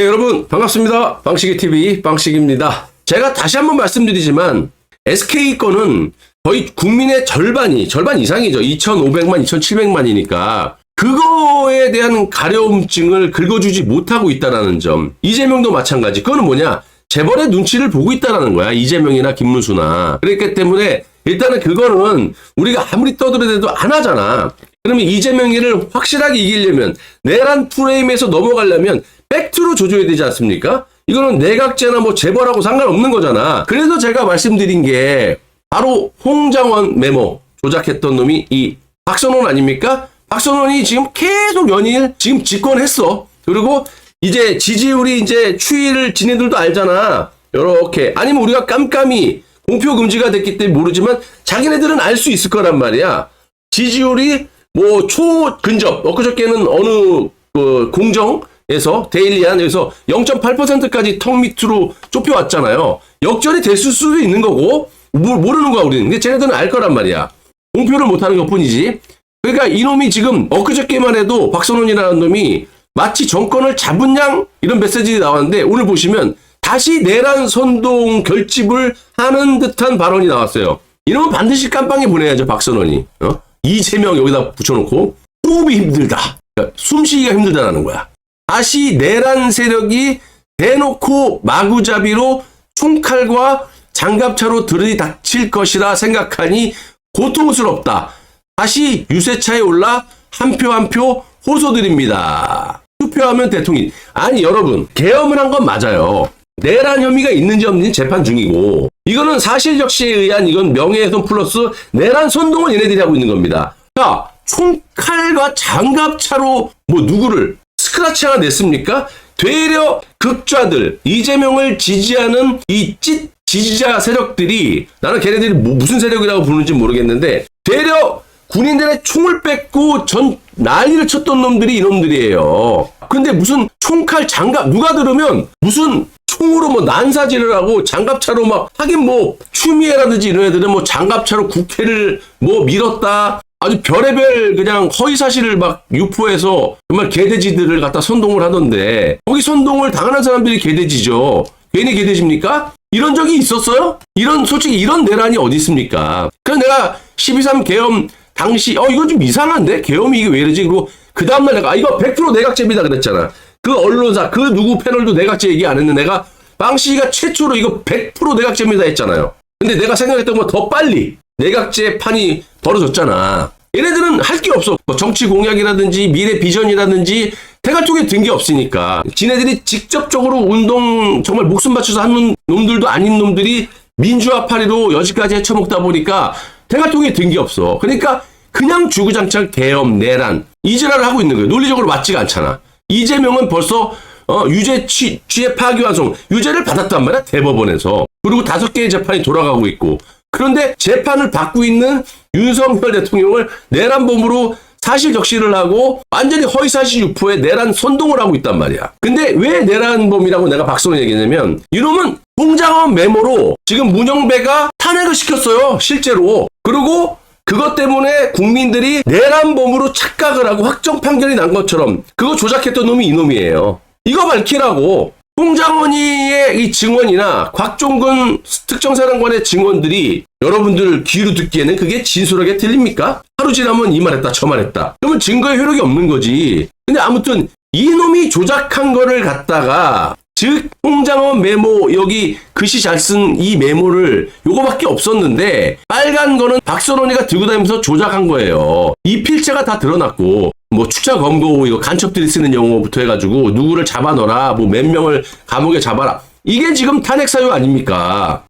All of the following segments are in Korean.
예, 여러분 반갑습니다. 방식의 TV 방식입니다. 제가 다시 한번 말씀드리지만 SK 거는 거의 국민의 절반이 절반 이상이죠. 2,500만, 2,700만이니까 그거에 대한 가려움증을 긁어주지 못하고 있다라는 점. 이재명도 마찬가지. 그거는 뭐냐? 재벌의 눈치를 보고 있다라는 거야. 이재명이나 김문수나. 그렇기 때문에 일단은 그거는 우리가 아무리 떠들어대도 안 하잖아. 그러면 이재명이를 확실하게 이기려면 내란 프레임에서 넘어가려면 팩트로 조져야 되지 않습니까? 이거는 내각제나 뭐 재벌하고 상관없는 거잖아. 그래서 제가 말씀드린 게 바로 홍장원 메모 조작했던 놈이 이 박선원 아닙니까? 박선원이 지금 계속 연일 지금 집권했어. 그리고 이제 지지율이 이제 추이를 지네들도 알잖아. 요렇게 아니면 우리가 깜깜이 공표 금지가 됐기 때문에 모르지만 자기네들은 알 수 있을 거란 말이야. 지지율이 뭐 초근접 엊그저께는 어느 그 공정 에서 데일리안에서 0.8%까지 턱 밑으로 좁혀왔잖아요. 역전이 됐을 수도 있는 거고 모- 모르는 거야 우리는. 근데 쟤네들은 알 거란 말이야. 공표를 못하는 것뿐이지. 그러니까 이놈이 지금 엊그저께만 해도 박선원이라는 놈이 마치 정권을 잡은 양 이런 메시지 나왔는데 오늘 보시면 다시 내란 선동 결집을 하는 듯한 발언이 나왔어요. 이놈은 반드시 깜빵에 보내야죠 박선원이. 어? 이재명 여기다 붙여놓고 호흡이 힘들다. 그러니까 숨쉬기가 힘들다라는 거야. 다시 내란 세력이 대놓고 마구잡이로 총칼과 장갑차로 들이닥칠 것이라 생각하니 고통스럽다. 다시 유세차에 올라 한 표 한 표 호소드립니다. 투표하면 대통령. 아니 여러분 계엄을 한 건 맞아요. 내란 혐의가 있는지 없는지 재판 중이고 이거는 사실 적시에 의한 이건 명예훼손 플러스 내란 선동을 얘네들이 하고 있는 겁니다. 자 총칼과 장갑차로 뭐 누구를 스크라치 하나 냈습니까? 되려 극좌들 이재명을 지지하는 이 찢 지지자 세력들이 나는 걔네들이 뭐- 무슨 세력이라고 부르는지 모르겠는데 되려 군인들의 총을 뺏고 전 난리를 쳤던 놈들이 이놈들이에요. 근데 무슨 총칼 장갑 누가 들으면 무슨 총으로 뭐 난사질을 하고 장갑차로 막 하긴 뭐 추미애라든지 이런 애들은 뭐 장갑차로 국회를 뭐 밀었다 아주 별의별 그냥 허위사실을 막 유포해서 정말 개돼지들을 갖다 선동을 하던데 거기 선동을 당하는 사람들이 개돼지죠. 괜히 개돼지입니까? 이런 적이 있었어요? 이런 솔직히 이런 내란이 어디 있습니까? 그래서 내가 12.3 계엄 당시 어 이거 좀 이상한데 계엄이 이게 왜 이러지? 그리고 그 다음날 내가 아, 이거 100% 내각제입니다 그랬잖아. 그 언론사 그 누구 패널도 내각제 얘기 안 했는데 내가 빵씨가 최초로 이거 100% 내각제입니다 했잖아요. 근데 내가 생각했던 거더 빨리 내각제 판이 벌어졌잖아. 얘네들은 할 게 없어. 뭐 정치 공약이라든지 미래 비전이라든지 대갈통에 든 게 없으니까. 지네들이 직접적으로 운동 정말 목숨 바쳐서 하는 놈들도 아닌 놈들이 민주화 파리로 여지까지 헤쳐먹다 보니까 대갈통에 든 게 없어. 그러니까 그냥 주구장창 계엄, 내란 이지랄을 하고 있는 거예요. 논리적으로 맞지가 않잖아. 이재명은 벌써 어, 유죄 취, 취해 파기환송 유죄를 받았단 말이야 대법원에서 그리고 다섯 개의 재판이 돌아가고 있고 그런데 재판을 받고 있는 윤석열 대통령을 내란범으로 사실 적시를 하고 완전히 허위사실 유포에 내란 선동을 하고 있단 말이야. 근데 왜 내란범이라고 내가 박선호 얘기했냐면 이놈은 홍장원 메모로 지금 문영배가 탄핵을 시켰어요. 실제로. 그리고 그것 때문에 국민들이 내란범으로 착각을 하고 확정 판결이 난 것처럼 그거 조작했던 놈이 이놈이에요. 이거 밝히라고. 홍장원이의 이 증언이나 곽종근 특정사령관의 증언들이 여러분들 귀로 듣기에는 그게 진솔하게 들립니까? 하루 지나면 이 말했다 저 말했다. 그러면 증거의 효력이 없는 거지. 근데 아무튼 이놈이 조작한 거를 갖다가 즉 홍장원 메모 여기 글씨 잘 쓴 이 메모를 요거밖에 없었는데 빨간 거는 박선원이가 들고 다니면서 조작한 거예요. 이 필체가 다 드러났고 뭐 추자 검거 이거 간첩들이 쓰는 용어부터 해가지고 누구를 잡아넣어라 뭐 몇 명을 감옥에 잡아라 이게 지금 탄핵 사유 아닙니까?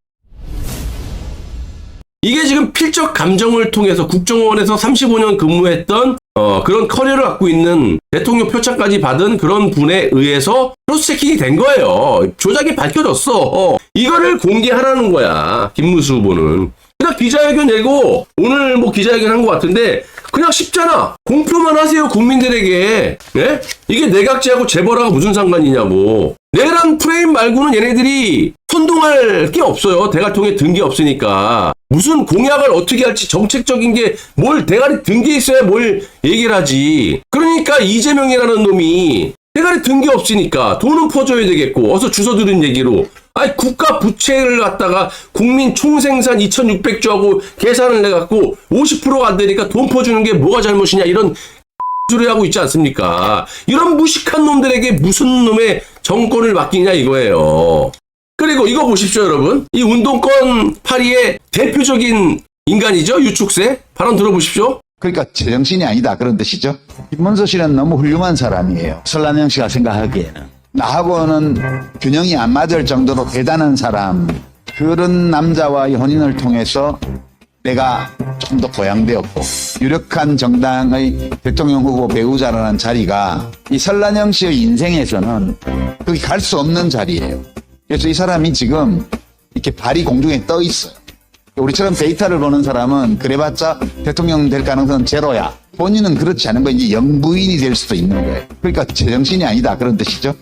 이게 지금 필적 감정을 통해서 국정원에서 35년 근무했던 어, 그런 커리어를 갖고 있는 대통령 표창까지 받은 그런 분에 의해서 크로스 체킹이 된 거예요. 조작이 밝혀졌어. 이거를 공개하라는 거야. 김무수 후보는. 그냥 기자회견 내고 오늘 뭐 기자회견 한 것 같은데 그냥 쉽잖아. 공표만 하세요 국민들에게. 예? 이게 내각제하고 재벌하고 무슨 상관이냐고. 내란 프레임 말고는 얘네들이 선동할 게 없어요. 대가통에 든 게 없으니까. 무슨 공약을 어떻게 할지 정책적인 게 뭘 대가리 든 게 있어야 뭘 얘기를 하지. 그러니까 이재명이라는 놈이 대가리 든 게 없으니까 돈은 퍼줘야 되겠고 어서 주워 들은 얘기로 아니 국가 부채를 갖다가 국민 총생산 2600조하고 계산을 해갖고 50%가 안 되니까 돈 퍼주는 게 뭐가 잘못이냐 이런 소리 하고 있지 않습니까? 이런 무식한 놈들에게 무슨 놈의 정권을 맡기냐 이거예요. 그리고 이거 보십시오, 여러분. 이 운동권 파리의 대표적인 인간이죠, 유축세. 발언 들어보십시오. 그러니까 제정신이 아니다 그런 뜻이죠. 김문수 씨는 너무 훌륭한 사람이에요. 설란영 씨가 생각하기에는 나하고는 균형이 안 맞을 정도로 대단한 사람 그런 남자와의 혼인을 통해서 내가 좀더 보양되었고 유력한 정당의 대통령 후보 배우자라는 자리가 이 설란영 씨의 인생에서는 거기 갈 수 없는 자리예요. 그래서 이 사람이 지금 이렇게 발이 공중에 떠 있어요. 우리처럼 데이터를 보는 사람은 그래봤자 대통령 될 가능성은 제로야. 본인은 그렇지 않은 거 이제 영부인이 될 수도 있는 거예요. 그러니까 제정신이 아니다 그런 뜻이죠.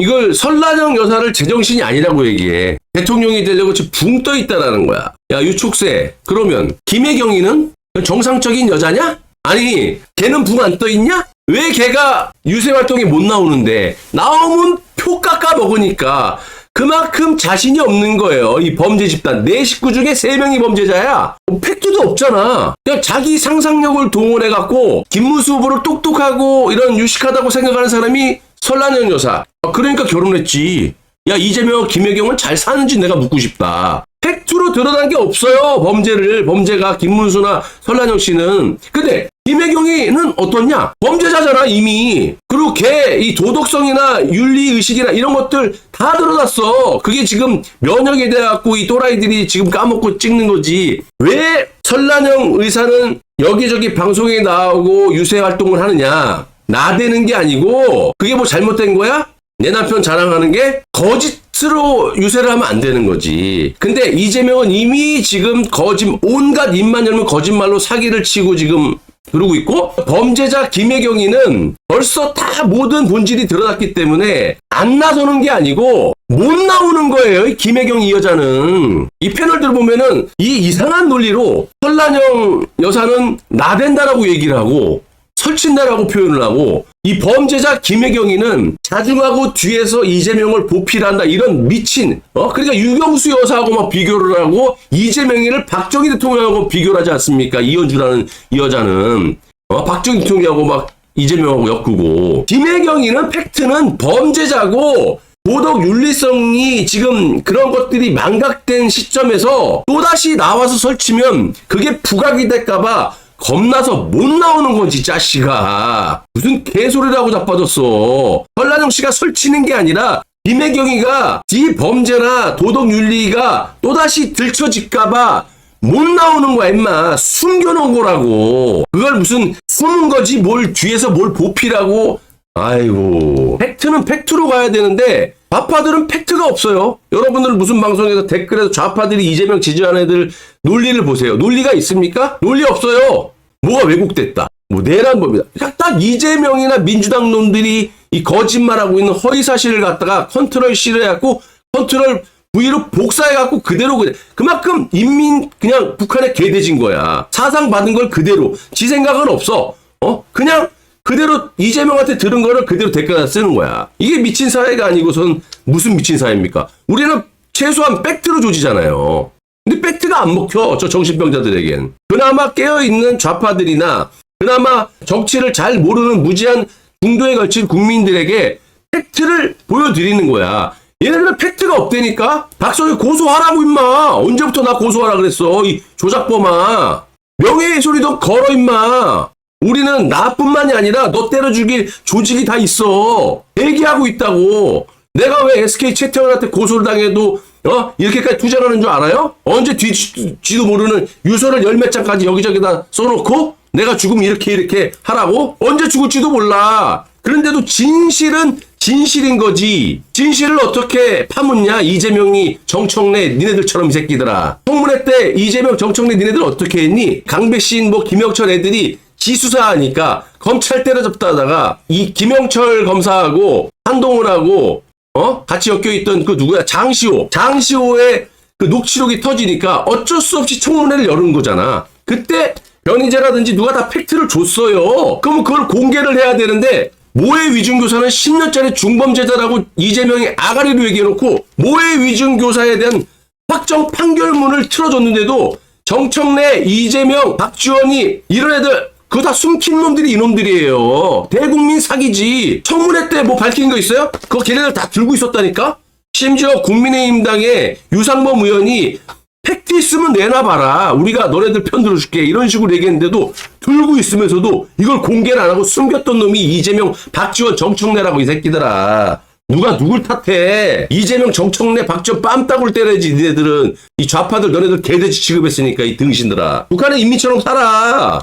이걸 설란영 여사를 제정신이 아니라고 얘기해. 대통령이 되려고 지금 붕 떠 있다라는 거야. 야, 유축세. 그러면 김혜경이는 정상적인 여자냐? 아니, 걔는 붕 안 떠 있냐? 왜 걔가 유세 활동에 못 나오는데 나오면 표 깎아 먹으니까 그만큼 자신이 없는 거예요. 이 범죄 집단. 내 식구 중에 세명이 범죄자야. 팩트도 없잖아. 그냥 자기 상상력을 동원해갖고 김무수 후보를 똑똑하고 이런 유식하다고 생각하는 사람이 설란영 여사. 아, 그러니까 결혼했지. 야, 이재명, 김혜경은 잘 사는지 내가 묻고 싶다. 팩트로 드러난 게 없어요. 범죄를. 범죄가 김문수나 설란영 씨는. 근데 김혜경이는 어떻냐? 범죄자잖아, 이미. 그리고 걔, 이 도덕성이나 윤리의식이나 이런 것들 다 드러났어. 그게 지금 면역에 대해갖고 이 또라이들이 지금 까먹고 찍는 거지. 왜 설란영 의사는 여기저기 방송에 나오고 유세 활동을 하느냐? 나대는 게 아니고, 그게 뭐 잘못된 거야? 내 남편 자랑하는 게 거짓으로 유세를 하면 안 되는 거지. 근데 이재명은 이미 지금 거짓, 온갖 입만 열면 거짓말로 사기를 치고 지금 그러고 있고, 범죄자 김혜경이는 벌써 다 모든 본질이 드러났기 때문에 안 나서는 게 아니고 못 나오는 거예요. 이 김혜경 이 여자는. 이 패널들 보면은 이 이상한 논리로 설란영 여사는 나댄다라고 얘기를 하고 설친다라고 표현을 하고 이 범죄자 김혜경이는 자중하고 뒤에서 이재명을 보필한다 이런 미친 어? 그러니까 유경수 여사하고 막 비교를 하고 이재명이를 박정희 대통령하고 비교를 하지 않습니까? 이현주라는 이 여자는. 어? 박정희 대통령하고 막 이재명하고 엮고. 김혜경이는 팩트는 범죄자고 도덕 윤리성이 지금 그런 것들이 망각된 시점에서 또다시 나와서 설치면 그게 부각이 될까봐 겁나서 못 나오는 건지 자식아. 무슨 개소리라고 자빠졌어. 설란영 씨가 설치는 게 아니라 김혜경이가 지 범죄나 도덕 윤리가 또다시 들춰질까봐 못 나오는 거야 임마. 숨겨놓은 거라고. 그걸 무슨 숨은 거지 뭘 뒤에서 뭘 보필하고. 아이고. 팩트는 팩트로 가야 되는데 좌파들은 팩트가 없어요. 여러분들 무슨 방송에서 댓글에서 좌파들이 이재명 지지하는 애들 논리를 보세요. 논리가 있습니까? 논리 없어요. 뭐가 왜곡됐다. 뭐 내란 법이다. 그냥 딱 이재명이나 민주당 놈들이 이 거짓말하고 있는 허위 사실을 갖다가 컨트롤 C를 해갖고 컨트롤 V로 복사해갖고 그대로 그냥 그만큼 인민 그냥 북한에 개돼진 거야. 사상 받은 걸 그대로 지 생각은 없어. 어 그냥 그대로 이재명한테 들은 거를 그대로 댓글에다 쓰는 거야. 이게 미친 사회가 아니고선 무슨 미친 사회입니까? 우리는 최소한 팩트로 조지잖아요. 근데 팩트가 안 먹혀, 저 정신병자들에겐. 그나마 깨어있는 좌파들이나 그나마 정치를 잘 모르는 무지한 중도에 걸친 국민들에게 팩트를 보여드리는 거야. 얘네들은 팩트가 없다니까? 박성희 고소하라고 임마! 언제부터 나 고소하라 그랬어? 이 조작범아! 명예훼손이도 걸어 임마! 우리는 나뿐만이 아니라 너 때려 죽일 조직이 다 있어. 얘기하고 있다고. 내가 왜 SK 최태원한테 고소를 당해도 어 이렇게까지 투자하는 줄 알아요? 언제 뒤지도 모르는 유서를 열 몇 장까지 여기저기다 써놓고 내가 죽으면 이렇게 이렇게 하라고? 언제 죽을지도 몰라. 그런데도 진실은 진실인 거지. 진실을 어떻게 파묻냐? 이재명이 정청래 니네들처럼 이 새끼들아. 청문회 때 이재명 정청래 니네들 어떻게 했니? 강배신 뭐 김영철 애들이 지수사하니까 검찰 때려잡다 하다가 이 김영철 검사하고 한동훈하고 어 같이 엮여 있던 그 누구야 장시호 장시호의 그 녹취록이 터지니까 어쩔 수 없이 청문회를 열은 거잖아. 그때 변희재라든지 누가 다 팩트를 줬어요. 그럼 그걸 공개를 해야 되는데 모해 위중교사는 10년짜리 중범죄자라고 이재명이 아가리로 얘기해놓고 모해 위중교사에 대한 확정 판결문을 틀어줬는데도 정청래, 이재명, 박지원이 이런 애들 그거 다 숨긴 놈들이 이놈들이에요. 대국민 사기지. 청문회 때 뭐 밝힌 거 있어요? 그거 걔네들 다 들고 있었다니까? 심지어 국민의힘당의 유상범 의원이 팩트 있으면 내놔봐라. 우리가 너네들 편 들어줄게. 이런 식으로 얘기했는데도 들고 있으면서도 이걸 공개를 안 하고 숨겼던 놈이 이재명, 박지원, 정청래라고 이 새끼들아. 누가 누굴 탓해? 이재명, 정청래, 박지원 빰따구를 때려야지 니네들은. 이 좌파들 너네들 개돼지 취급했으니까 이 등신들아. 북한의 인민처럼 살아.